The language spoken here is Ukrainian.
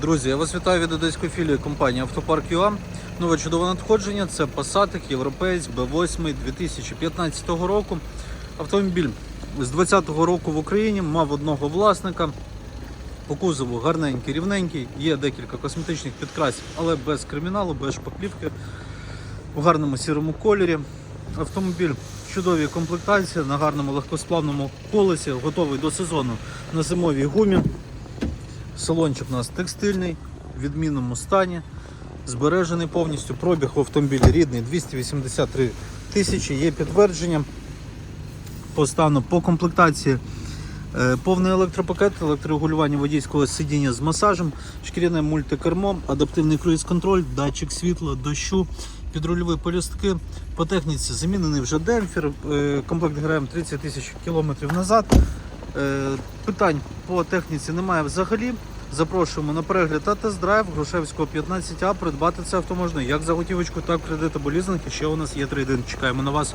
Друзі, я вас вітаю від одеської філії компанії Автопарк ЮА. Нове чудове надходження це Passat Європейсь B8 2015 року. Автомобіль з 2020 року в Україні мав одного власника. По кузову гарненький, рівненький, є декілька косметичних підкрасів, але без криміналу, без шпаклівки, у гарному сірому кольорі. Автомобіль в чудовій комплектації, на гарному легкосплавному колесі, готовий до сезону на зимовій гумі. Салончик у нас текстильний, в відмінному стані, збережений повністю. Пробіг в автомобілі рідний 283 тисячі. Є підтвердження по стану, по комплектації. е, Повний електропакет, електрорегулювання водійського сидіння з масажем, шкіряне мультикермо, адаптивний круїз-контроль, датчик світла, дощу, підрульові полюстки. По техніці замінений вже демпфер, е, комплект ГРМ 30 тисяч кілометрів назад. Е, Питань по техніці немає взагалі. Запрошуємо на перегляд та тест-драйв Грушевського 15А. Придбати це авто можна як за готівочку, так кредит або лізинг. І ще у нас є трейдинг. Чекаємо на вас.